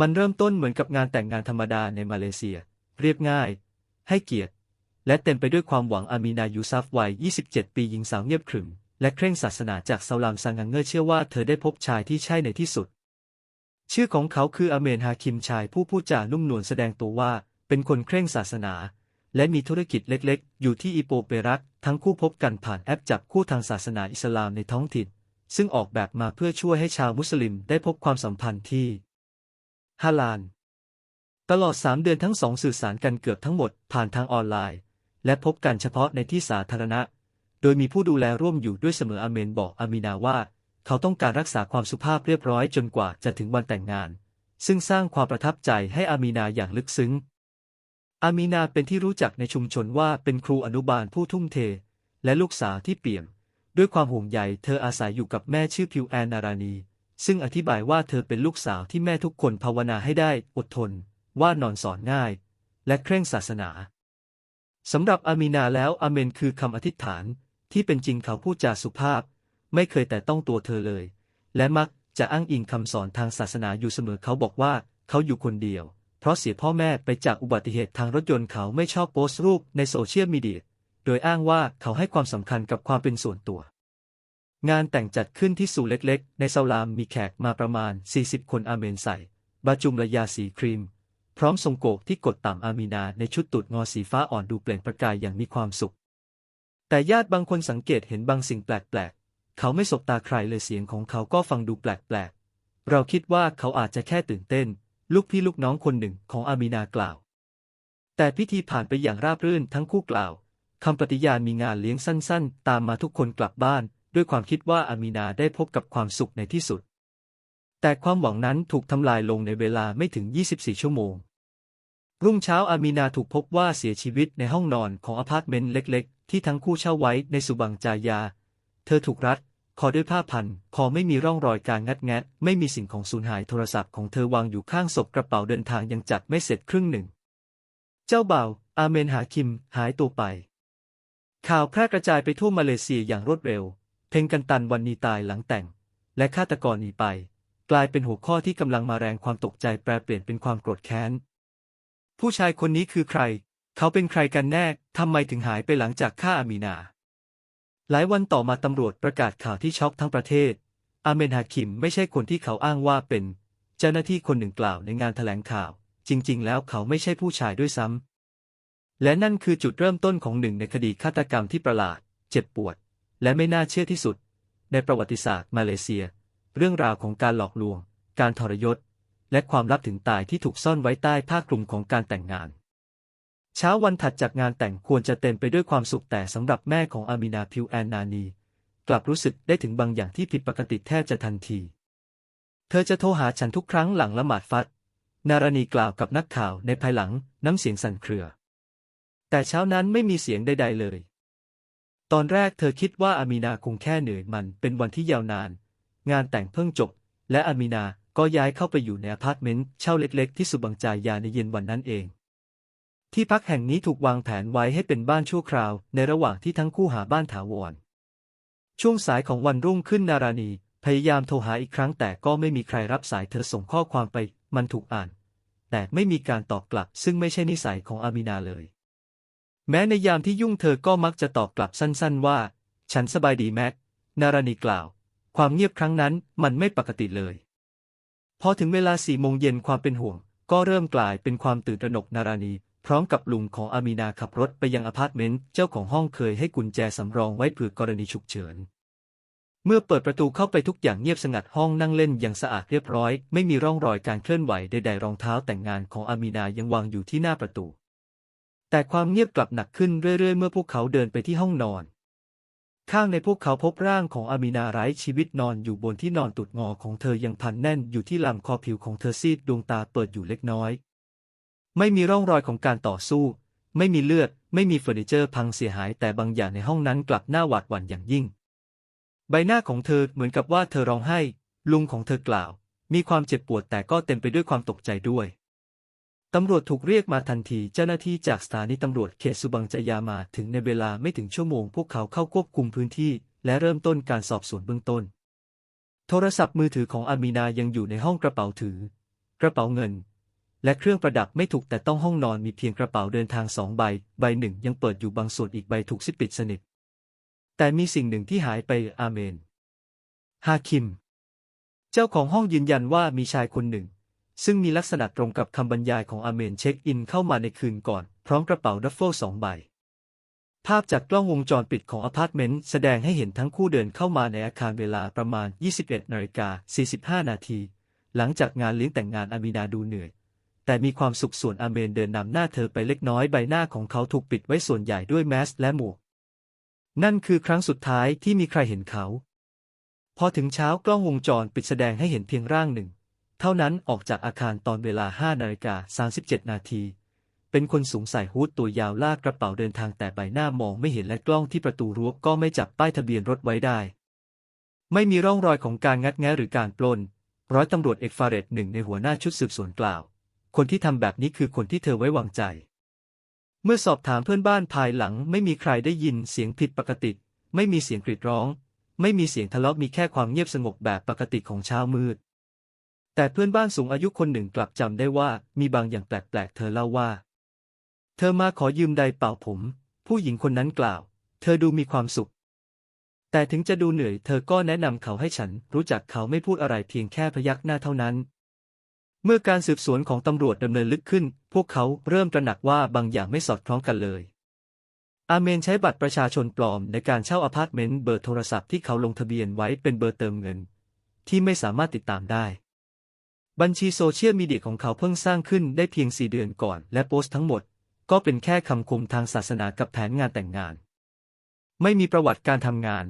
มันเริ่มต้นเหมือนกับงานแต่งงานธรรมดาในมาเลเซีย เรียบง่าย ให้เกียรติ และเต็มไปด้วยความหวังอามีนายูซัฟวัย 27 ปีหญิงสาวเงียบขรึม และเคร่งศาสนาจากซาลามซังงังเงอร์เชื่อว่าเธอได้พบชายที่ใช่ในที่สุด ชื่อของเขาคืออเมนฮาคิมชายผู้พูดจานุ่มนวลแสดงตัวว่า เป็นคนเคร่งศาสนา และมีธุรกิจเล็กๆ อยู่ที่อีโปเปรักทั้งคู่พบกันผ่านแอปจับคู่ทางศาสนาอิสลามในท้องถิ่นซึ่งออกแบบมาเพื่อช่วยให้ชาวมุสลิมได้พบความสัมพันธ์ที่ ฮาลาลตลอด3เดือนทั้งสองสื่อสารกันเกือบทั้งหมดผ่านทางออนไลน์ และพบกันเฉพาะในที่สาธารณะ โดยมีผู้ดูแลร่วมอยู่ด้วยเสมออาเมนบอกอามีนาว่า เขาต้องการรักษาความสุภาพเรียบร้อยจนกว่าจะถึงวันแต่งงาน ซึ่งสร้างความประทับใจให้อามีนาอย่างลึกซึ้ง อามีนาเป็นที่รู้จักในชุมชนว่าเป็นครูอนุบาลผู้ทุ่มเท และลูกสาวที่เปี่ยม ด้วยความห่วงใยเธออาศัยอยู่กับแม่ชื่อพิวแอนนารานี ซึ่งอธิบายว่าเธอเป็นลูกสาวที่แม่ทุกคนภาวนาให้ได้อดทน ว่านอนสอนง่าย และเคร่งศาสนาสำหรับอามีนาแล้วอเมนคือคำอธิษฐานที่เป็นจริงเขาพูดจาสุภาพ ไม่เคยแต่ต้องตัวเธอเลย และมักจะอ้างอิงคำสอนทางศาสนาอยู่เสมอเขาบอกว่าเขาอยู่คนเดียว เพราะเสียพ่อแม่ไปจากอุบัติเหตุทางรถยนต์เขาไม่ชอบโพสต์รูปในโซเชียลมีเดียโดยอ้างว่าเขาให้ความสำคัญกับความเป็นส่วนตัว งานแต่งจัดขึ้นที่สู่เล็กๆ ในเซาลามมีแขกมาประมาณ 40 คนอาเมนใส่ บาจุมระยาสีครีม พร้อมทรงโกกที่กดต่ำอามีนาในชุดตุดงอสีฟ้าอ่อนดูเปล่งประกายอย่างมีความสุข แต่ญาติบางคนสังเกตเห็นบางสิ่งแปลกๆ เขาไม่สบตาใครเลยเสียงของเขาก็ฟังดูแปลกๆ เราคิดว่าเขาอาจจะแค่ตื่นเต้น ลูกพี่ลูกน้องคนหนึ่งของอามีนากล่าว แต่พิธีผ่านไปอย่างราบรื่นทั้งคู่กล่าวคำปฏิญาณมีงานเลี้ยงสั้นๆ ตามมาทุกคนกลับบ้าน ด้วยความคิดว่าอามีนาได้พบกับความสุขในที่สุด แต่ความหวังนั้นถูกทำลายลงในเวลาไม่ถึง 24 ชั่วโมง รุ่งเช้าอามีนาถูกพบว่าเสียชีวิตในห้องนอนของอพาร์ตเมนต์เล็ก ๆ ที่ทั้งคู่เช่าไว้ในสุบังจายา เธอถูกรัดคอด้วยผ้าพัน คอไม่มีร่องรอยการงัดแงะ ไม่มีสิ่งของสูญหายโทรศัพท์ของเธอวางอยู่ข้างศพกระเป๋าเดินทางยังจัดไม่เสร็จครึ่งหนึ่ง เจ้าบ่าวอาเมนหาคิม หายตัวไป ข่าวแพร่กระจายไปทั่วมาเลเซียอย่างรวดเร็ว เพงกันตันวันนี้ตายหลังแต่ง และฆาตกรหนีไป กลายเป็นหัวข้อที่กำลังมาแรงความตกใจแปรเปลี่ยนเป็นความโกรธแค้น ผู้ชายคนนี้คือใคร เขาเป็นใครกันแน่ทำไมถึงหายไปหลังจากฆ่าอามีนา หลายวันต่อมาตำรวจประกาศข่าวที่ช็อกทั้งประเทศ อาเมนฮาคิมไม่ใช่คนที่เขาอ้างว่าเป็น เจ้าหน้าที่คนหนึ่งกล่าวในงานแถลงข่าว จริง ๆ แล้วเขาไม่ใช่ผู้ชายด้วยซ้ำและนั่นคือจุดเริ่มต้นของหนึ่งในคดีฆาตกรรมที่ประหลาด เจ็บปวด และไม่น่าเชื่อที่สุด ในประวัติศาสตร์มาเลเซีย เรื่องราวของการหลอกลวง การทรยศ และความลับถึงตายที่ถูกซ่อนไว้ใต้ผ้าคลุมของการแต่งงาน เช้าวันถัดจากงานแต่งควรจะเต็มไปด้วยความสุขแต่สำหรับแม่ของอามินาพิวแอนนานี กลับรู้สึกได้ถึงบางอย่างที่ผิดปกติแทบจะทันที เธอจะโทรหาฉันทุกครั้งหลังละหมาดฟัดนารณีกล่าวกับนักข่าวในภายหลังน้ำเสียงสั่นเครือ แต่เช้านั้นไม่มีเสียงใดๆเลย ตอนแรกเธอคิดว่าอามีนาคงแค่เหนื่อยมันเป็นวันที่ยาวนาน งานแต่งเพิ่งจบ และอามีนาก็ย้ายเข้าไปอยู่ในอพาร์ตเมนต์เช่าเล็กๆ ที่สุบังจายาในเย็นวันนั้นเอง ที่พักแห่งนี้ถูกวางแผนไว้ให้เป็นบ้านชั่วคราว ในระหว่างที่ทั้งคู่หาบ้านถาวร ช่วงสายของวันรุ่งขึ้นนาราณี พยายามโทรหาอีกครั้งแต่ก็ไม่มีใครรับสายเธอส่งข้อความไป มันถูกอ่าน แต่ไม่มีการตอบกลับ ซึ่งไม่ใช่นิสัยของอามีนาเลย แม้ในยามที่ยุ่งเธอก็มักจะตอบกลับสั้นๆว่า ฉันสบายดีแม็ก นาราณีกล่าว ความเงียบครั้งนั้นมันไม่ปกติเลย พอถึงเวลาสี่โมงเย็นความเป็นห่วง ก็เริ่มกลายเป็นความตื่นตระหนกนาราณี พร้อมกับลุงของอามีนาขับรถไปยังอพาร์ตเมนต์เจ้าของห้องเคยให้กุญแจสำรองไว้เผื่อกรณีฉุกเฉิน เมื่อเปิดประตูเข้าไปทุกอย่างเงียบสงัดห้องนั่งเล่นอย่างสะอาดเรียบร้อย ไม่มีร่องรอยการเคลื่อนไหวใดๆรองเท้าแต่งงานของอามีนายังวางอยู่ที่หน้าประตู แต่ความเงียบกลับหนักขึ้นเรื่อยๆ เมื่อพวกเขาเดินไปที่ห้องนอน ข้างในพวกเขาพบร่างของอามีนาไร้ชีวิตนอนอยู่บนที่นอนตุดงอของเธอยังพันแน่นอยู่ที่ลำคอผิวของเธอซีดดวงตาเปิดอยู่เล็กน้อย ไม่มีร่องรอยของการต่อสู้ ไม่มีเลือด ไม่มีเฟอร์นิเจอร์พังเสียหายแต่บางอย่างในห้องนั้นกลับน่าหวาดหวั่นอย่างยิ่ง ใบหน้าของเธอเหมือนกับว่าเธอร้องไห้ ลุงของเธอกล่าว มีความเจ็บปวดแต่ก็เต็มไปด้วยความตกใจด้วย ตำรวจถูกเรียกมาทันที เจ้าหน้าที่จากสถานีตำรวจเขตสุบังจายามาถึงในเวลาไม่ถึงชั่วโมง พวกเขาเข้าควบคุมพื้นที่ และเริ่มต้นการสอบสวนเบื้องต้น โทรศัพท์มือถือของอามีนายังอยู่ในห้องกระเป๋าถือ กระเป๋าเงิน และเครื่องประดับไม่ถูกแต่ต้องห้องนอนมีเพียงกระเป๋าเดินทางสองใบ ใบหนึ่งยังเปิดอยู่บางส่วนอีกใบถูกซิปปิดสนิท แต่มีสิ่งหนึ่งที่หายไปอาเมนฮาคิม เจ้าของห้องยืนยันว่ามีชายคนหนึ่ง ซึ่งมีลักษณะตรงกับคำบรรยายของอาเมนเช็คอินเข้ามาในคืนก่อน พร้อมกระเป๋าดัฟเฟิลสองใบ ภาพจากกล้องวงจรปิดของอพาร์ตเมนต์แสดงให้เห็นทั้งคู่เดินเข้ามาในอาคารเวลาประมาณ 21นาฬิกา45 นาที หลังจากงานเลี้ยงแต่งงานอามีนาดูเหนื่อย แต่มีความสุขส่วนอาเมนเดินนำหน้าเธอไปเล็กน้อยใบหน้าของเขาถูกปิดไว้ส่วนใหญ่ด้วยแมสและหมวก นั่นคือครั้งสุดท้ายที่มีใครเห็นเขา พอถึงเช้ากล้องวงจรปิดแสดงให้เห็นเพียงร่างหนึ่ง เท่านั้นออกจากอาคารตอนเวลา5นาฬิกา37 นาที เป็นคนสูงใส่ฮู้ดตัวยาวลากกระเป๋าเดินทางแต่ใบหน้ามองไม่เห็นและกล้องที่ประตูรั้วก็ไม่จับป้ายทะเบียนรถไว้ได้ ไม่มีร่องรอยของการงัดแงะหรือการปล้น ร้อยตำรวจเอกฟาเรตหนึ่งในหัวหน้าชุดสืบสวนกล่าว คนที่ทำแบบนี้คือคนที่เธอไว้วางใจ เมื่อสอบถามเพื่อนบ้านภายหลัง ไม่มีใครได้ยินเสียงผิดปกติ ไม่มีเสียงกรีดร้อง ไม่มีเสียงทะเลาะมีแค่ความเงียบสงบแบบปกติของเช้ามืด แต่เพื่อนบ้านสูงอายุคนหนึ่งกลับจำได้ว่ามีบางอย่างแปลกๆ เธอเล่าว่า เธอมาขอยืมไดร์เป่าผม ผู้หญิงคนนั้นกล่าว เธอดูมีความสุข แต่ถึงจะดูเหนื่อยเธอก็แนะนำเขาให้ฉันรู้จักเขาไม่พูดอะไรเพียงแค่พยักหน้าเท่านั้น เมื่อการสืบสวนของตำรวจดำเนินลึกขึ้น พวกเขาเริ่มตระหนักว่าบางอย่างไม่สอดคล้องกันเลย อาเมนใช้บัตรประชาชนปลอมในการเช่าอพาร์ตเมนต์เบอร์โทรศัพท์ที่เขาลงทะเบียนไว้เป็นเบอร์เติมเงิน ที่ไม่สามารถติดตามได้ บัญชีโซเชียลมีเดียของเขาเพิ่งสร้างขึ้นได้เพียงสี่เดือนก่อน และโพสต์ทั้งหมด ก็เป็นแค่คำคมทางศาสนากับแผนงานแต่งงาน ไม่มีประวัติการทำงาน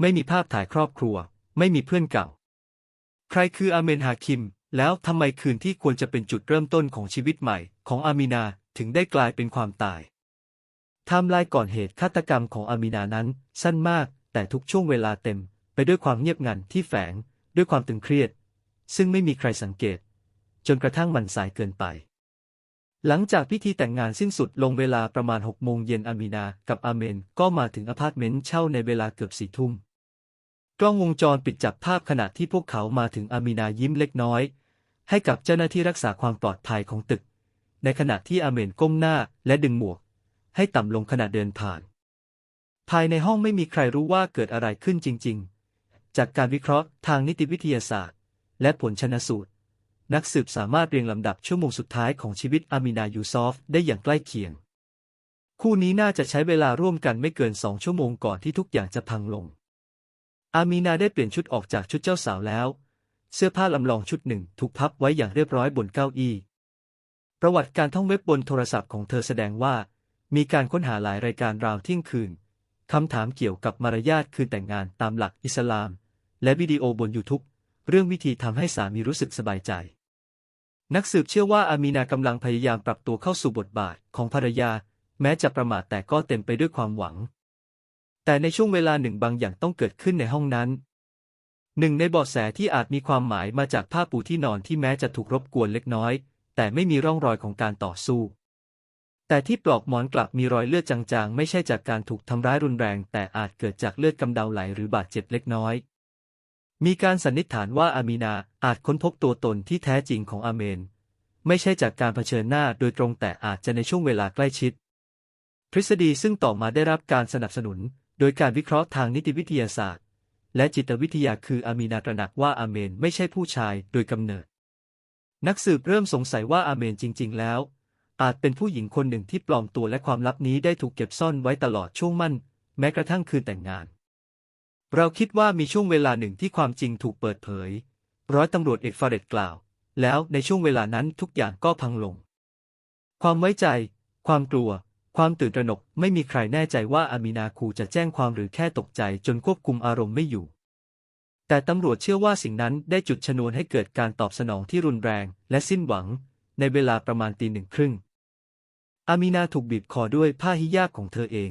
ไม่มีภาพถ่ายครอบครัว ไม่มีเพื่อนเก่า ใครคืออาเมนฮาคิม แล้วทำไมคืนที่ควรจะเป็นจุดเริ่มต้นของชีวิตใหม่ ของอามีนาถึงได้กลายเป็นความตายไทม์ไลน์ก่อนเหตุฆาตกรรมของอามีนานั้น สั้นมาก แต่ทุกช่วงเวลาเต็ม ไปด้วยความเงียบงันที่แฝง ด้วยความตึงเครียด ซึ่งไม่มีใครสังเกต จนกระทั่งมันสายเกินไป หลังจากพิธีแต่งงานสิ้นสุดลงเวลาประมาณ6โมงเย็นอามีนากับอาเมนก็มาถึงอพาร์ตเมนต์เช่าในเวลาเกือบสี่ทุ่ม กล้องวงจรปิดจับภาพขณะที่พวกเขามาถึงอามีนายิ้มเล็กน้อย ให้กับเจ้าหน้าที่รักษาความปลอดภัยของตึก ในขณะที่อาเมนก้มหน้าและดึงหมวก ให้ต่ำลงขณะเดินผ่าน ภายในห้องไม่มีใครรู้ว่าเกิดอะไรขึ้นจริง ๆ จากการวิเคราะห์ทางนิติวิทยาศาสตร์ และผลชนสูตร นักสืบสามารถเรียงลำดับชั่วโมงสุดท้ายของชีวิตอามินายูซอฟได้อย่างใกล้เคียง คู่นี้น่าจะใช้เวลาร่วมกันไม่เกินสองชั่วโมงก่อนที่ทุกอย่างจะพังลง อามีนาได้เปลี่ยนชุดออกจากชุดเจ้าสาวแล้ว เสื้อผ้าลำลองชุดหนึ่งถูกพับไว้อย่างเรียบร้อยบนเก้าอี้ ประวัติการท่องเว็บบนโทรศัพท์ของเธอแสดงว่า มีการค้นหาหลายรายการราวเที่ยงคืนคำถามเกี่ยวกับมารยาทคืนแต่งงานตามหลักอิสลาม และวิดีโอบนยูทูบ เรื่องวิธีทำให้สามีรู้สึกสบายใจ นักสืบเชื่อว่าอามีนากำลังพยายามปรับตัวเข้าสู่บทบาทของภรรยา แม้จะประมาทแต่ก็เต็มไปด้วยความหวัง แต่ในช่วงเวลาหนึ่งบางอย่างต้องเกิดขึ้นในห้องนั้น หนึ่งในเบาะแสที่อาจมีความหมายมาจากผ้าปูที่นอนที่แม้จะถูกรบกวนเล็กน้อย แต่ไม่มีร่องรอยของการต่อสู้แต่ที่ปลอกหมอนกลับมีรอยเลือดจางๆ ไม่ใช่จากการถูกทำร้ายรุนแรง แต่อาจเกิดจากเลือดกำเดาไหลหรือบาดเจ็บเล็กน้อย มีการสันนิษฐานว่าอามีนาอาจค้นพบตัวตนที่แท้จริงของอาเมน ไม่ใช่จากการเผชิญหน้าโดยตรงแต่อาจจะในช่วงเวลาใกล้ชิด ทฤษฎีซึ่งต่อมาได้รับการสนับสนุน โดยการวิเคราะห์ทางนิติวิทยาศาสตร์ และจิตวิทยาคืออามีนาตระหนักว่าอาเมนไม่ใช่ผู้ชายโดยกำเนิด นักสืบเริ่มสงสัยว่าอาเมนจริง ๆ แล้ว อาจเป็นผู้หญิงคนหนึ่งที่ปลอมตัวและความลับนี้ได้ถูกเก็บซ่อนไว้ตลอดช่วงมั่น แม้กระทั่งคืนแต่งงาน เราคิดว่ามีช่วงเวลาหนึ่งที่ความจริงถูกเปิดเผย ร้อยตำรวจเอกฟาเรตกล่าว แล้วในช่วงเวลานั้นทุกอย่างก็พังลง ความไว้ใจ ความกลัว ความตื่นตระหนกไม่มีใครแน่ใจว่าอามีนาคูจะแจ้งความหรือแค่ตกใจจนควบคุมอารมณ์ไม่อยู่ แต่ตำรวจเชื่อว่าสิ่งนั้นได้จุดชนวนให้เกิดการตอบสนองที่รุนแรง และสิ้นหวัง ในเวลาประมาณตีหนึ่งครึ่งอามีนาถูกบีบคอด้วยผ้าฮิญาบของเธอเอง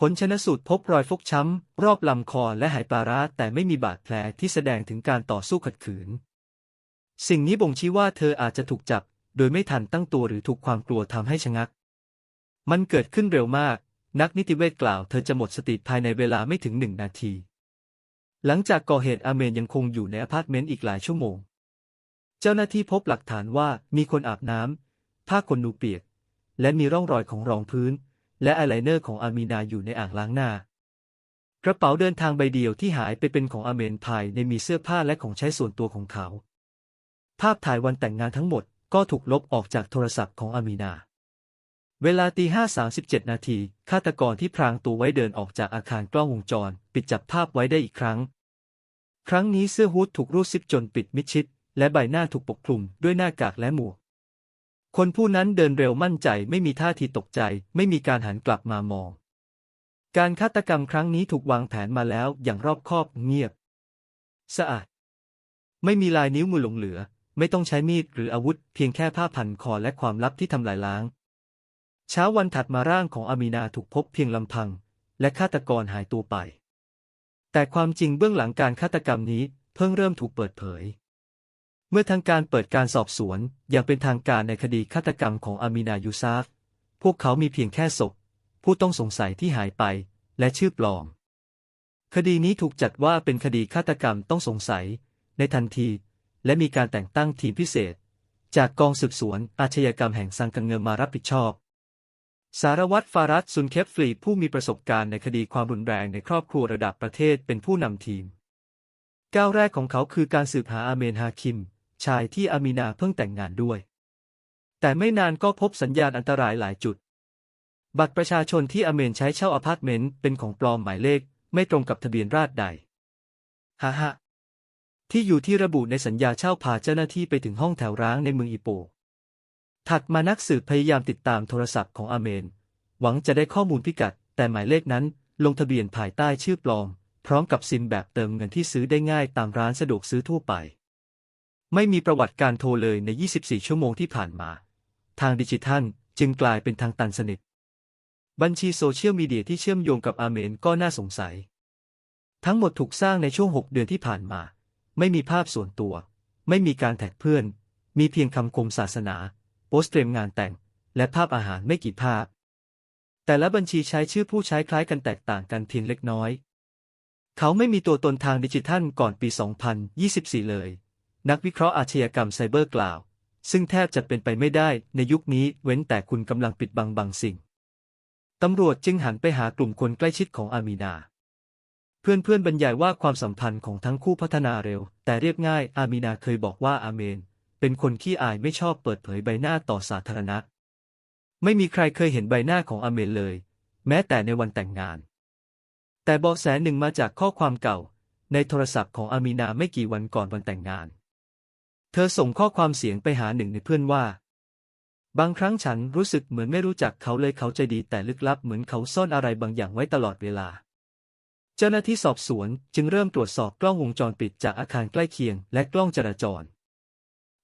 ผลชนสูตรพบรอยฟกช้ำ รอบลำคอและหายปลาร้าแต่ไม่มีบาดแผลที่แสดงถึงการต่อสู้ขัดขืน สิ่งนี้บ่งชี้ว่าเธออาจจะถูกจับ โดยไม่ทันตั้งตัวหรือถูกความกลัวทำให้ชะงัก มันเกิดขึ้นเร็วมาก นักนิติเวชกล่าวเธอจะหมดสติภายในเวลาไม่ถึงหนึ่งนาที หลังจากก่อเหตุอาเมนยังคงอยู่ในอพาร์ตเมนต์อีกหลายชั่วโมง เจ้าหน้าที่พบหลักฐานว่ามีคนอาบน้ำผ้าขนหนูเปียก และมีร่องรอยของรองพื้น และอายไลเนอร์ของอามีนาอยู่ในอ่างล้างหน้ากระเป๋าเดินทางใบเดียวที่หายไปเป็นของอาเมนภายในมีเสื้อผ้าและของใช้ส่วนตัวของเขา ภาพถ่ายวันแต่งงานทั้งหมดก็ถูกลบออกจากโทรศัพท์ของอามีนา เวลาตีห้าสามสิบเจ็ดนาทีฆาตกรที่พรางตัวไว้เดินออกจากอาคารกล้องวงจร ปิดจับภาพไว้ได้อีกครั้ง ครั้งนี้เสื้อฮูดถูกรูดซิปจนปิดมิดชิด และใบหน้าถูกปกคลุมด้วยหน้ากากและหมวก คนผู้นั้นเดินเร็วมั่นใจไม่มีท่าทีตกใจ ไม่มีการหันกลับมามอง การฆาตกรรมครั้งนี้ถูกวางแผนมาแล้วอย่างรอบคอบเงียบ สะอาด ไม่มีลายนิ้วมือหลงเหลือ ไม่ต้องใช้มีดหรืออาวุธ เพียงแค่ผ้าพันคอและความลับที่ทำลายล้าง เช้าวันถัดมาร่างของอามีนาถูกพบเพียงลำพัง และฆาตกรหายตัวไป แต่ความจริงเบื้องหลังการฆาตกรรมนี้เพิ่งเริ่มถูกเปิดเผย เมื่อทางการเปิดการสอบสวนอย่างเป็นทางการในคดีฆาตกรรมของอามีนายูซาฟ พวกเขามีเพียงแค่ศพ ผู้ต้องสงสัยที่หายไป และชื่อปลอม คดีนี้ถูกจัดว่าเป็นคดีฆาตกรรมต้องสงสัย ในทันที และมีการแต่งตั้งทีมพิเศษ จากกองสืบสวนอาชญากรรมแห่งซังกังเงอมารับผิดชอบ สารวัตรฟารัตซุนเคฟฟลีผู้มีประสบการณ์ในคดีความรุนแรงในครอบครัวระดับประเทศเป็นผู้นำทีม ก้าวแรกของเขาคือการสืบหาอาเมนฮาคิม ชายที่อามีนาเพิ่งแต่งงานด้วย แต่ไม่นานก็พบสัญญาณอันตรายหลายจุด บัตรประชาชนที่อเมนใช้เช่าอพาร์ตเมนต์เป็นของปลอมหมายเลข ไม่ตรงกับทะเบียนราษฎร์ใดฮ่าฮ่าที่อยู่ที่ระบุในสัญญาเช่าพาเจ้าหน้าที่ไปถึงห้องแถวร้างในเมืองอีโป ถัดมานักสืบพยายามติดตามโทรศัพท์ของอาเมน หวังจะได้ข้อมูลพิกัด แต่หมายเลขนั้นลงทะเบียนภายใต้ชื่อปลอม พร้อมกับซิมแบบเติมเงินที่ซื้อได้ง่ายตามร้านสะดวกซื้อทั่วไป ไม่มีประวัติการโทรเลยใน 24 ชั่วโมงที่ผ่านมา ทางดิจิทัลจึงกลายเป็นทางตันสนิท บัญชีโซเชียลมีเดียที่เชื่อมโยงกับอาเมนก็น่าสงสัย ทั้งหมดถูกสร้างในช่วง 6 เดือนที่ผ่านมา ไม่มีภาพส่วนตัว ไม่มีการแท็กเพื่อน มีเพียงคำคมศาสนา โปสเตรียมงานแต่ง และภาพอาหารไม่กี่ภาพ แต่ละบัญชีใช้ชื่อผู้ใช้คล้ายกันแตกต่างกันเพียงเล็กน้อย เขาไม่มีตัวตนทางดิจิทัลก่อนปี 2024 เลย นักวิเคราะห์อาชญากรรมไซเบอร์กล่าว ซึ่งแทบจะเป็นไปไม่ได้ในยุคนี้เว้นแต่คุณกำลังปิดบังบางสิ่ง ตำรวจจึงหันไปหากลุ่มคนใกล้ชิดของอามีนา เพื่อนๆบรรยายว่าความสัมพันธ์ของทั้งคู่พัฒนาเร็ว แต่เรียบง่ายอามีนาเคยบอกว่าอาเมน เป็นคนขี้อายไม่ชอบเปิดเผยใบหน้าต่อสาธารณะ ไม่มีใครเคยเห็นใบหน้าของอาเมนเลย แม้แต่ในวันแต่งงาน แต่เบาะแสหนึ่งมาจากข้อความเก่า ในโทรศัพท์ของอามีนาไม่กี่วันก่อนวันแต่งงาน เธอส่งข้อความเสียงไปหาหนึ่งในเพื่อนว่า บางครั้งฉันรู้สึกเหมือนไม่รู้จักเขาเลยเขาใจดีแต่ลึกลับเหมือนเขาซ่อนอะไรบางอย่างไว้ตลอดเวลา เจ้าหน้าที่สอบสวนจึงเริ่มตรวจสอบกล้องวงจรปิดจากอาคารใกล้เคียงและกล้องจราจร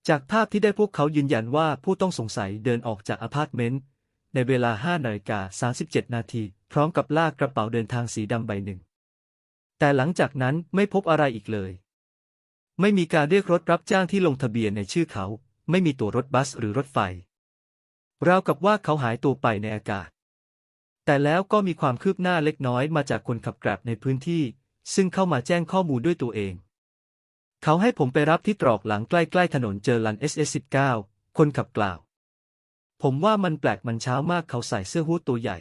จากภาพที่ได้พวกเขายืนยันว่าผู้ต้องสงสัยเดินออกจากอพาร์ตเมนต์ในเวลา5นาฬิกา37 นาทีพร้อมกับลากกระเป๋าเดินทางสีดำใบหนึ่ง แต่หลังจากนั้นไม่พบอะไรอีกเลย ไม่มีการเรียกรถรับจ้างที่ลงทะเบียนในชื่อเขา ไม่มีตัวรถบัสหรือรถไฟ ราวกับว่าเขาหายตัวไปในอากาศ แต่แล้วก็มีความคืบหน้าเล็กน้อยมาจากคนขับแกร็บในพื้นที่ ซึ่งเข้ามาแจ้งข้อมูลด้วยตัวเอง เขาให้ผมไปรับที่ตรอกหลังใกล้ๆถนนเจอรัน SS19 คนขับกล่าว ผมว่ามันแปลกมันเช้ามากเขาใส่เสื้อฮู้ดตัวใหญ่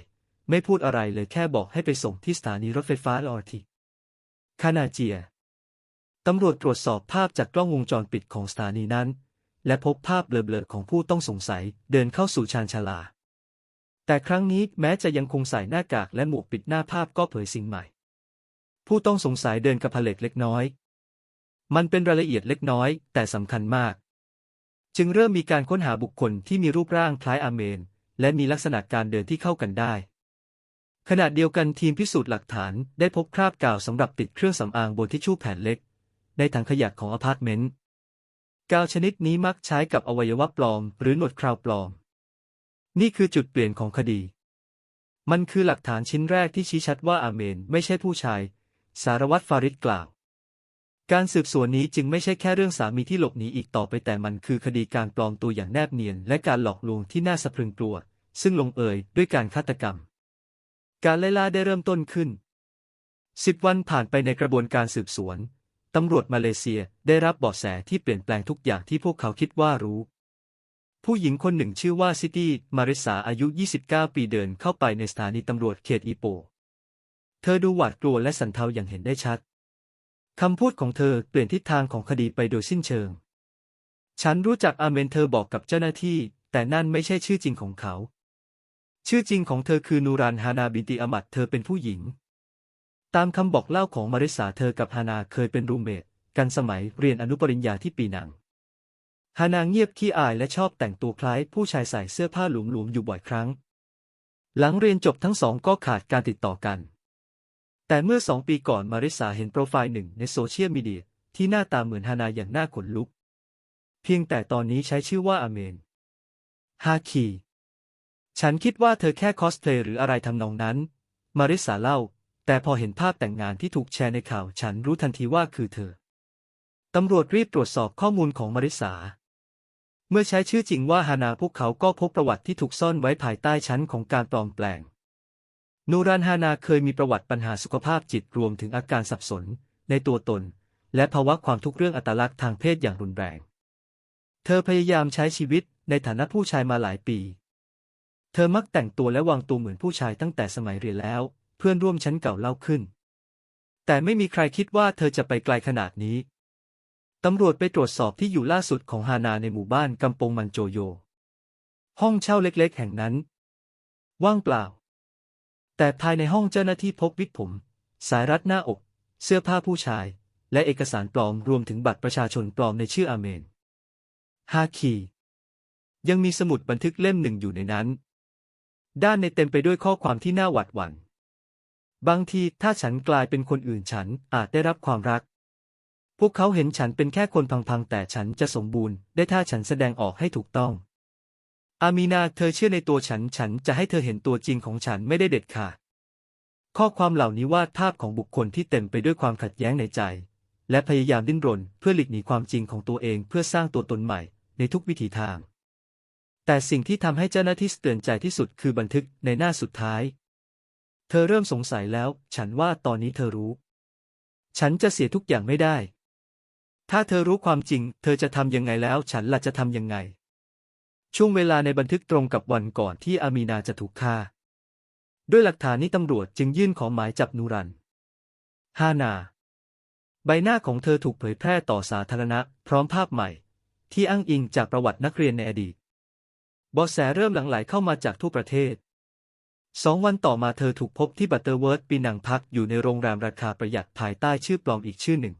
ไม่พูดอะไรเลยแค่บอกให้ไปส่งที่สถานีรถไฟฟ้าลอร์ทีคานาเจีย ตำรวจตรวจสอบภาพจากกล้องวงจรปิดของสถานีนั้น และพบภาพเบลอๆของผู้ต้องสงสัยเดินเข้าสู่ชานชาลา แต่ครั้งนี้แม้จะยังคงใส่หน้ากากและหมวกปิดหน้าภาพก็เผยสิ่งใหม่ ผู้ต้องสงสัยเดินกับพาเลตเล็กน้อย มันเป็นรายละเอียดเล็กน้อย แต่สำคัญมาก จึงเริ่มมีการค้นหาบุคคลที่มีรูปร่างคล้ายอาเมน และมีลักษณะการเดินที่เข้ากันได้ขณะเดียวกันทีมพิสูจน์หลักฐานได้พบคราบกาวสำหรับติดเครื่องสำอางบนทิชชู่แผ่นเล็ก ในถังขยะของอพาร์ตเมนต์กาวชนิดนี้มักใช้กับอวัยวะปลอม หรือหนวดคราวปลอม นี่คือจุดเปลี่ยนของคดี มันคือหลักฐานชิ้นแรกที่ชี้ชัดว่าอาเมนไม่ใช่ผู้ชาย สารวัตรฟาริดกล่าว การสืบสวนนี้จึงไม่ใช่แค่เรื่องสามีที่หลบหนีอีกต่อไปแต่มันคือคดีการปลอมตัวอย่างแนบเนียน และการหลอกลวงที่น่าสะพรึงกลัว ซึ่งลงเอยด้วยการฆาตกรรม การไล่ล่าได้เริ่มต้นขึ้นสิบวันผ่านไปในกระบวนการสืบสวน ตำรวจมาเลเซียได้รับเบาะแสที่เปลี่ยนแปลงทุกอย่างที่พวกเขาคิดว่ารู้ ผู้หญิงคนหนึ่งชื่อว่าซิตี้ มาริสาอายุ 29 ปีเดินเข้าไปในสถานีตำรวจเขตอีโป เธอดูหวาดกลัวและสันเทาอย่างเห็นได้ชัด คำพูดของเธอเปลี่ยนทิศทางของคดีไปโดยสิ้นเชิง ฉันรู้จักอาเมนเธอบอกกับเจ้าหน้าที่ แต่นั่นไม่ใช่ชื่อจริงของเขา ชื่อจริงของเธอคือนูรันฮานาบินติอามัดเธอเป็นผู้หญิง ตามคำบอกเล่าของมาริสาเธอกับฮานาเคยเป็นรูมเมทกันสมัยเรียนอนุปริญญาที่ปีนังฮานาเงียบขี้อายและชอบแต่งตัวคล้ายผู้ชายใส่เสื้อผ้าหลวมๆอยู่บ่อยครั้ง หลังเรียนจบทั้งสองก็ขาดการติดต่อกัน แต่เมื่อสองปีก่อนมาริสาเห็นโปรไฟล์หนึ่งในโซเชียลมีเดียที่หน้าตาเหมือนฮานาอย่างน่าขนลุก เพียงแต่ตอนนี้ใช้ชื่อว่าอาเมน ฮาคี ฉันคิดว่าเธอแค่คอสเพลย์หรืออะไรทำนองนั้น มาริสาเล่า แต่พอเห็นภาพแต่งงานที่ถูกแชร์ในข่าวฉันรู้ทันทีว่าคือเธอ ตำรวจรีบตรวจสอบข้อมูลของมาริสา เมื่อใช้ชื่อจริงว่าฮานาพวกเขาก็พบประวัติที่ถูกซ่อนไว้ภายใต้ชั้นของการปลอมแปลง นูรันฮานาเคยมีประวัติปัญหาสุขภาพจิตรวมถึงอาการสับสน ในตัวตน และภาวะความทุกข์เรื่องอัตลักษณ์ทางเพศอย่างรุนแรง เธอพยายามใช้ชีวิตในฐานะผู้ชายมาหลายปี เธอมักแต่งตัวและวางตัวเหมือนผู้ชายตั้งแต่สมัยเรียนแล้ว เพื่อนร่วมชั้นเก่าเล่าขึ้น แต่ไม่มีใครคิดว่าเธอจะไปไกลขนาดนี้ ตำรวจไปตรวจสอบที่อยู่ล่าสุดของฮานาในหมู่บ้านกำปงมันโจโย ห้องเช่าเล็กๆ แห่งนั้น ว่างเปล่า แต่ภายในห้องเจ้าหน้าที่พบวิกผม สายรัดหน้าอก เสื้อผ้าผู้ชาย และเอกสารปลอมรวมถึงบัตรประชาชนปลอมในชื่ออาเมน ฮาคียังมีสมุดบันทึกเล่มหนึ่งอยู่ในนั้น ด้านในเต็มไปด้วยข้อความที่น่าหวาดหวัน่น บางทีถ้าฉันกลายเป็นคนอื่นฉันอาจได้รับความรัก พวกเขาเห็นฉันเป็นแค่คนพังๆ แต่ฉันจะสมบูรณ์ ได้ถ้าฉันแสดงออกให้ถูกต้อง อามีนาเธอเชื่อในตัวฉันฉันจะให้เธอเห็นตัวจริงของฉันไม่ได้เด็ดขาดข้อความเหล่านี้วาดภาพของบุคคลที่เต็มไปด้วยความขัดแย้งในใจ และพยายามดิ้นรนเพื่อหลีกหนีความจริงของตัวเองเพื่อสร้างตัวตนใหม่ในทุกวิถีทาง แต่สิ่งที่ทำให้เจ้าหน้าที่เตือนใจที่สุดคือบันทึกในหน้าสุดท้าย เธอเริ่มสงสัยแล้ว ฉันว่าตอนนี้เธอรู้ ฉันจะเสียทุกอย่างไม่ได้ ถ้าเธอรู้ความจริง เธอจะทำยังไงแล้ว ฉันล่ะจะทำยังไง ช่วงเวลาในบันทึกตรงกับวันก่อนที่อามีนาจะถูกฆ่า ด้วยหลักฐานนี้ตำรวจจึงยื่นขอหมายจับนูรันฮานา ใบหน้าของเธอถูกเผยแพร่ต่อสาธารณะ พร้อมภาพใหม่ ที่อ้างอิงจากประวัตินักเรียนในอดีตบาะแสเริ่มหลั่งไหลเข้ามาจากทั่วประเทศ สองวันต่อมาเธอถูกพบที่บัตเตอร์เวิร์ธปีนังพักอยู่ในโรงแรมราคาประหยัดภายใต้ชื่อปลอมอีกชื่อหนึ่ง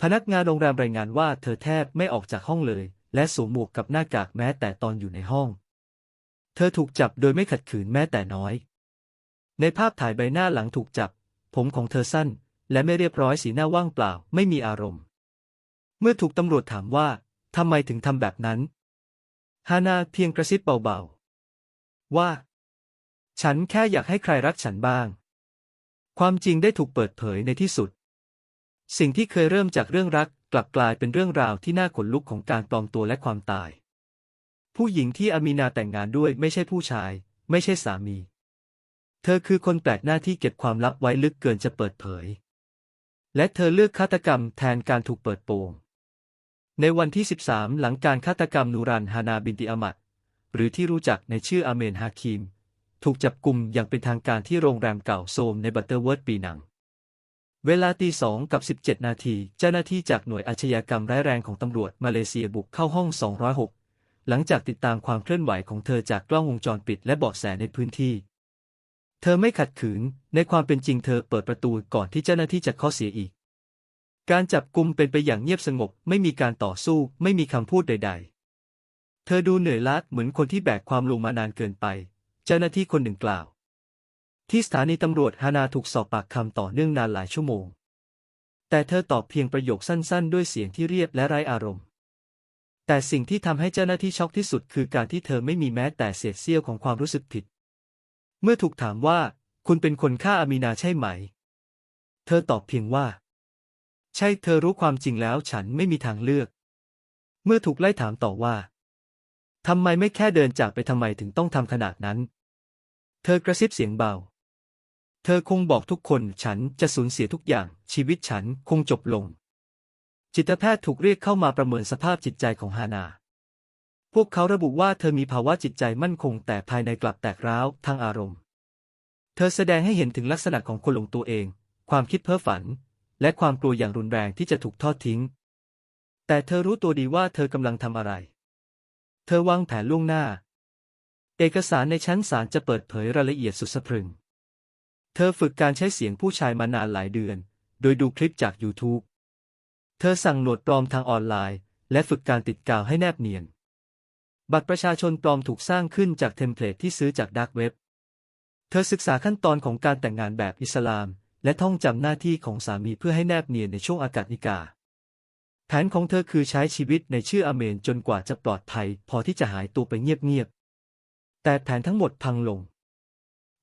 พนักงานโรงแรมรายงานว่าเธอแทบไม่ออกจากห้องเลย และสวมหมวกกับหน้ากากแม้แต่ตอนอยู่ในห้อง เธอถูกจับโดยไม่ขัดขืนแม้แต่น้อย ในภาพถ่ายใบหน้าหลังถูกจับ ผมของเธอสั้น และไม่เรียบร้อยสีหน้าว่างเปล่า ไม่มีอารมณ์ เมื่อถูกตำรวจถามว่าทำไมถึงทำแบบนั้นฮานาเพียงกระซิบเบาๆว่า ฉันแค่อยากให้ใครรักฉันบ้าง ความจริงได้ถูกเปิดเผยในที่สุด สิ่งที่เคยเริ่มจากเรื่องรักกลับกลายเป็นเรื่องราวที่น่าขนลุกของการปลอมตัวและความตาย ผู้หญิงที่อามีนาแต่งงานด้วยไม่ใช่ผู้ชาย ไม่ใช่สามี เธอคือคนแปลกหน้าที่เก็บความลับไว้ลึกเกินจะเปิดเผย และเธอเลือกฆาตกรรมแทนการถูกเปิดโปง ในวันที่ 13 หลังการฆาตกรรมนูรันฮานาบินติอามัดหรือที่รู้จักในชื่ออาเมนฮาคิม ถูกจับกลุ่มอย่างเป็นทางการที่โรงแรมเก่าโซมในบัตเตอร์เวิร์ดปีหนัง เวลาตีสองกับ 17 นาที เจ้าหน้าที่จากหน่วยอาชญากรรมร้ายแรงของตำรวจมาเลเซียบุกเข้าห้อง 206 หลังจากติดตามความเคลื่อนไหวของเธอจากกล้องวงจรปิดและเบาะแสในพื้นที่ เธอไม่ขัดขืน ในความเป็นจริงเธอเปิดประตูก่อนที่เจ้าหน้าที่จะเคาะเสียอีก การจับกลุมเป็นไปอย่างเงียบสงบ ไม่มีการต่อสู้ ไม่มีคำพูดใด ๆ เธอดูเหนื่อยล้าเหมือนคนที่แบกความลงมานานเกินไป เจ้าหน้าที่คนหนึ่งกล่าว ที่สถานีตำรวจฮานาถูกสอบปากคำต่อเนื่องนานหลายชั่วโมง แต่เธอตอบเพียงประโยคสั้นๆ ด้วยเสียงที่เรียบและไร้อารมณ์ แต่สิ่งที่ทำให้เจ้าหน้าที่ช็อกที่สุดคือการที่เธอไม่มีแม้แต่เศษเสี้ยวของความรู้สึกผิด เมื่อถูกถามว่า คุณเป็นคนฆ่าอามีนาใช่ไหม เธอตอบเพียงว่า ใช่เธอรู้ความจริงแล้วฉันไม่มีทางเลือก เมื่อถูกไล่ถามต่อว่า ทำไมไม่แค่เดินจากไปทำไมถึงต้องทำขนาดนั้น เธอกระซิบเสียงเบา เธอคงบอกทุกคนฉันจะสูญเสียทุกอย่าง ชีวิตฉันคงจบลง จิตแพทย์ถูกเรียกเข้ามาประเมินสภาพจิตใจของฮานา พวกเขาระบุว่าเธอมีภาวะจิตใจมั่นคงแต่ภายในกลับแตกร้าวทางอารมณ์ เธอแสดงให้เห็นถึงลักษณะของคนหลงตัวเอง ความคิดเพ้อฝัน และความกลัวอย่างรุนแรงที่จะถูกทอดทิ้ง แต่เธอรู้ตัวดีว่าเธอกำลังทำอะไร เธอวางแผนล่วงหน้า เอกสารในชั้นศาลจะเปิดเผยรายละเอียดสุดสะพรึง เธอฝึกการใช้เสียงผู้ชายมานานหลายเดือน โดยดูคลิปจาก YouTube เธอสั่งโหลดปลอมทางออนไลน์ และฝึกการติดกาวให้แนบเนียน บัตรประชาชนปลอมถูกสร้างขึ้นจากเทมเพลตที่ซื้อจากดักเว็บ เธอศึกษาขั้นตอนของการแต่งงานแบบอิสลาม และท่องจำหน้าที่ของสามีเพื่อให้แนบเนียนในช่วงอากาศนิกา แผนของเธอคือใช้ชีวิตในชื่ออเมนจนกว่าจะปลอดภัย พอที่จะหายตัวไปเงียบๆ แต่แผนทั้งหมดพังลง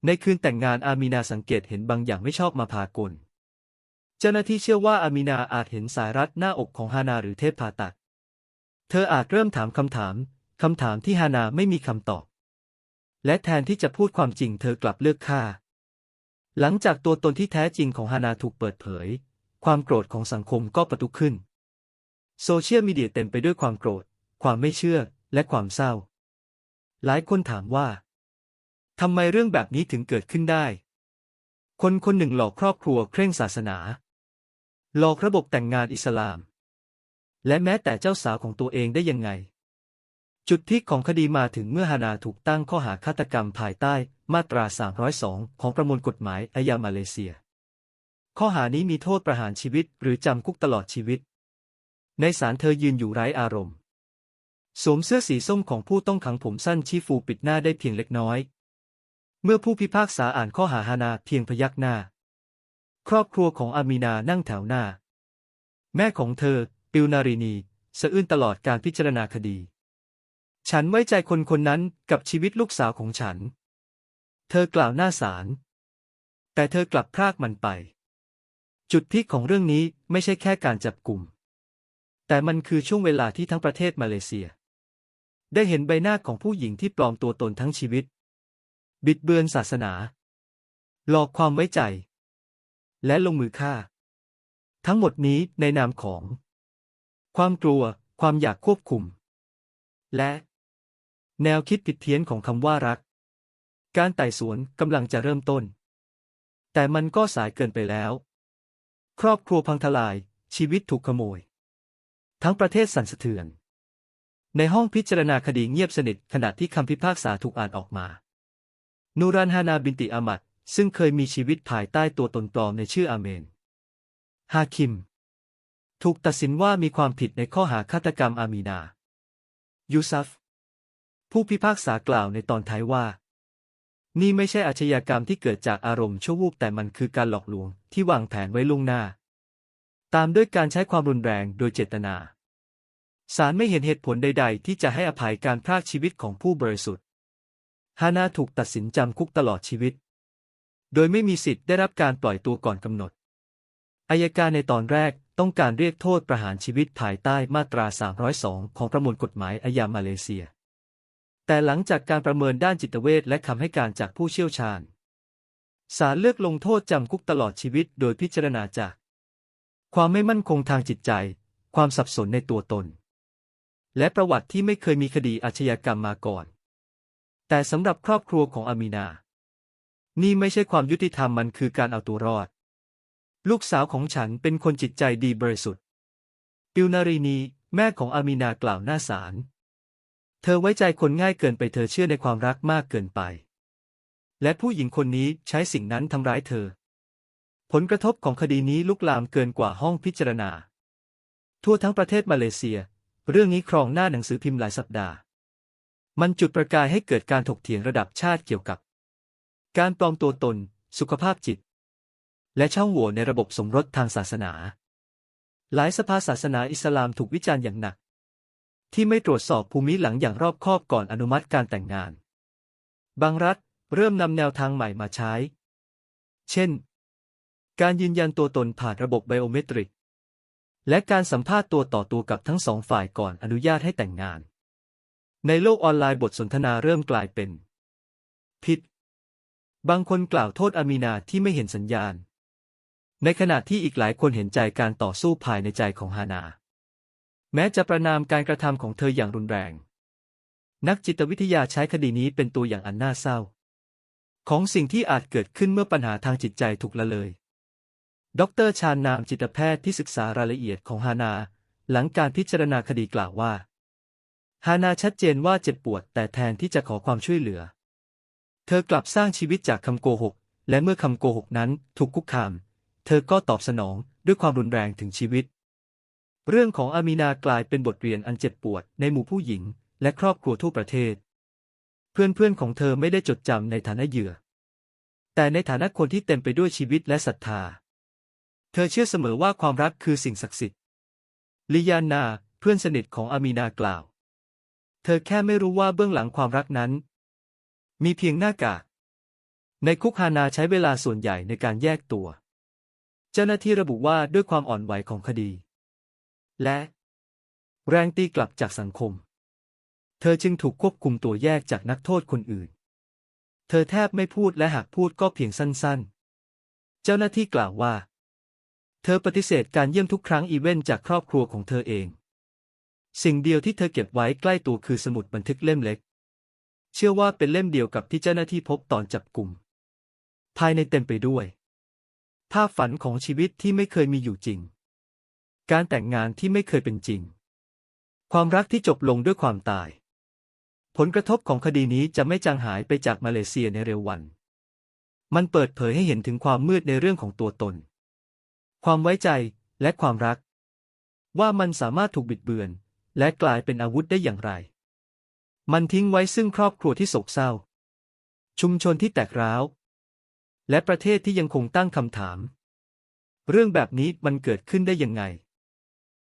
ในคืนแต่งงานอามีนาสังเกตเห็นบางอย่างไม่ชอบมาพากล เจ้าหน้าที่เชื่อว่าอามีนาอาจเห็นสายรัดหน้าอกของฮานาหรือเทพผ่าตัด เธออาจเริ่มถามคำถาม คำถามที่ฮานาไม่มีคำตอบ และแทนที่จะพูดความจริงเธอกลับเลือกฆ่า หลังจากตัวตนที่แท้จริงของฮานาถูกเปิดเผย ความโกรธของสังคมก็ประทุขึ้น โซเชียลมีเดียเต็มไปด้วยความโกรธ ความไม่เชื่อ และความเศร้า หลายคนถามว่าทำไมเรื่องแบบนี้ถึงเกิดขึ้นได้ คนคนหนึ่งหลอกครอบครัวเคร่งศาสนา หลอกระบบแต่งงานอิสลาม และแม้แต่เจ้าสาวของตัวเองได้ยังไง จุดพีคของคดีมาถึงเมื่อฮานาถูกตั้งข้อหาฆาตกรรมภายใต้มาตรา 302 ของประมวลกฎหมายอาญามาเลเซีย ข้อหานี้มีโทษประหารชีวิตหรือจำคุกตลอดชีวิต ในศาลเธอยืนอยู่ไร้อารมณ์ สวมเสื้อสีส้มของผู้ต้องขังผมสั้นชี้ฟูปิดหน้าได้เพียงเล็กน้อย เมื่อผู้พิพากษาอ่านข้อหาฮานาเพียงพยักหน้า ครอบครัวของอามีนานั่งแถวหน้า แม่ของเธอ ปิวนารินีสะอื้นตลอดการพิจารณาคดี ฉันไว้ใจคนคนนั้นกับชีวิตลูกสาวของฉัน เธอกล่าวหน้าศาล แต่เธอกลับพรากมันไป จุดพีคของเรื่องนี้ไม่ใช่แค่การจับกลุ่ม แต่มันคือช่วงเวลาที่ทั้งประเทศมาเลเซีย ได้เห็นใบหน้าของผู้หญิงที่ปลอมตัวตนทั้งชีวิต บิดเบือนศาสนา หลอกความไว้ใจ และลงมือฆ่า ทั้งหมดนี้ในนามของ ความกลัว ความอยากควบคุม และ แนวคิดผิดเพี้ยนของคำว่ารัก การไต่สวนกำลังจะเริ่มต้น แต่มันก็สายเกินไปแล้ว ครอบครัวพังทลายชีวิตถูกขโมย ทั้งประเทศสั่นสะเทือน ในห้องพิจารณาคดีเงียบสนิทขณะที่คำพิพากษาถูกอ่านออกมา นูรันฮานาบินติอามัดซึ่งเคยมีชีวิตภายใต้ตัวตนปลอมในชื่ออาเมน ฮาคิม ถูกตัดสินว่ามีความผิดในข้อหาฆาตกรรมอามีนา ยูซัฟ ผู้พิพากษากล่าวในตอนท้ายว่า นี่ไม่ใช่อาชญากรรมที่เกิดจากอารมณ์ชั่ววูบแต่มันคือการหลอกลวงที่วางแผนไว้ล่วงหน้า ตามด้วยการใช้ความรุนแรงโดยเจตนา ศาลไม่เห็นเหตุผลใด ๆ ที่จะให้อภัยการพรากชีวิตของผู้บริสุทธิ์ ฮานาถูกตัดสินจำคุกตลอดชีวิต โดยไม่มีสิทธิ์ได้รับการปล่อยตัวก่อนกำหนด อายการในตอนแรกต้องการเรียกโทษประหารชีวิตภายใต้มาตรา 302 ของประมวลกฎหมายอาญามาเลเซีย แต่หลังจากการประเมินด้านจิตเวชและคำให้การจากผู้เชี่ยวชาญ ศาลเลือกลงโทษจำคุกตลอดชีวิตโดยพิจารณาจาก ความไม่มั่นคงทางจิตใจ ความสับสนในตัวตน และประวัติที่ไม่เคยมีคดีอาชญากรรมมาก่อน แต่สำหรับครอบครัวของอามีนา นี่ไม่ใช่ความยุติธรรมมันคือการเอาตัวรอด ลูกสาวของฉันเป็นคนจิตใจดีบริสุทธิ์ ปิวนารีนีแม่ของอามีนากล่าวหน้าศาล เธอไว้ใจคนง่ายเกินไปเธอเชื่อในความรักมากเกินไป และผู้หญิงคนนี้ใช้สิ่งนั้นทำร้ายเธอ ผลกระทบของคดีนี้ลุกลามเกินกว่าห้องพิจารณา ทั่วทั้งประเทศมาเลเซีย เรื่องนี้ครองหน้าหนังสือพิมพ์หลายสัปดาห์ มันจุดประกายให้เกิดการถกเถียงระดับชาติเกี่ยวกับ การปลอมตัวตน สุขภาพจิต และช่องโหว่ในระบบสมรสทางศาสนา หลายสภาศาสนาอิสลามถูกวิจารณ์อย่างหนัก ที่ไม่ตรวจสอบภูมิหลังอย่างรอบคอบก่อนอนุมัติการแต่งงาน บางรัฐเริ่มนำแนวทางใหม่มาใช้ เช่น การยืนยันตัวตนผ่านระบบไบโอเมตริก และการสัมภาษณ์ตัวต่อตัวกับทั้งสองฝ่ายก่อนอนุญาตให้แต่งงาน ในโลกออนไลน์บทสนทนาเริ่มกลายเป็น ผิด บางคนกล่าวโทษอามีนาที่ไม่เห็นสัญญาณ ในขณะที่อีกหลายคนเห็นใจการต่อสู้ภายในใจของฮานา แม้จะประนามการกระทำของเธออย่างรุนแรง นักจิตวิทยาใช้คดีนี้เป็นตัวอย่างอันน่าเศร้า ของสิ่งที่อาจเกิดขึ้นเมื่อปัญหาทางจิตใจถูกละเลย ดรชาญนามจิตแพทย์ที่ศึกษารายละเอียดของฮานา หลังการพิจารณาคดีกล่าวว่า ฮานาชัดเจนว่าเจ็บปวดแต่แทนที่จะขอความช่วยเหลือ เธอกลับสร้างชีวิตจากคำโกหก และเมื่อคำโกหกนั้นถูกคุกคาม เธอก็ตอบสนองด้วยความรุนแรงถึงชีวิต เรื่องของอามีนากลายเป็นบทเรียนอันเจ็บปวดในหมู่ผู้หญิง และครอบครัวทั่วประเทศ เพื่อนๆของเธอไม่ได้จดจำในฐานะเหยื่อ แต่ในฐานะคนที่เต็มไปด้วยชีวิตและศรัทธา เธอเชื่อเสมอว่าความรักคือสิ่งศักดิ์สิทธิ์ ลิยานา เพื่อนสนิทของอามีนากล่าว เธอแค่ไม่รู้ว่าเบื้องหลังความรักนั้น มีเพียงหน้ากาก ในคุกฮานาใช้เวลาส่วนใหญ่ในการแยกตัว เจ้าหน้าที่ระบุว่าด้วยความอ่อนไหวของคดี และ แรงตีกลับจากสังคม เธอจึงถูกควบคุมตัวแยกจากนักโทษคนอื่น เธอแทบไม่พูดและหากพูดก็เพียงสั้นๆ เจ้าหน้าที่กล่าวว่า เธอปฏิเสธการเยี่ยมทุกครั้งอีเวนต์จากครอบครัวของเธอเอง สิ่งเดียวที่เธอเก็บไว้ใกล้ตัวคือสมุดบันทึกเล่มเล็ก เชื่อว่าเป็นเล่มเดียวกับที่เจ้าหน้าที่พบตอนจับกลุ่ม ภายในเต็มไปด้วยภาพฝันของชีวิตที่ไม่เคยมีอยู่จริง การแต่งงานที่ไม่เคยเป็นจริง ความรักที่จบลงด้วยความตาย ผลกระทบของคดีนี้จะไม่จางหายไปจากมาเลเซียในเร็ววัน มันเปิดเผยให้เห็นถึงความมืดในเรื่องของตัวตน ความไว้ใจและความรัก ว่ามันสามารถถูกบิดเบือน และกลายเป็นอาวุธได้อย่างไร มันทิ้งไว้ซึ่งครอบครัวที่โศกเศร้า ชุมชนที่แตกร้าว และประเทศที่ยังคงตั้งคำถาม เรื่องแบบนี้มันเกิดขึ้นได้ยังไง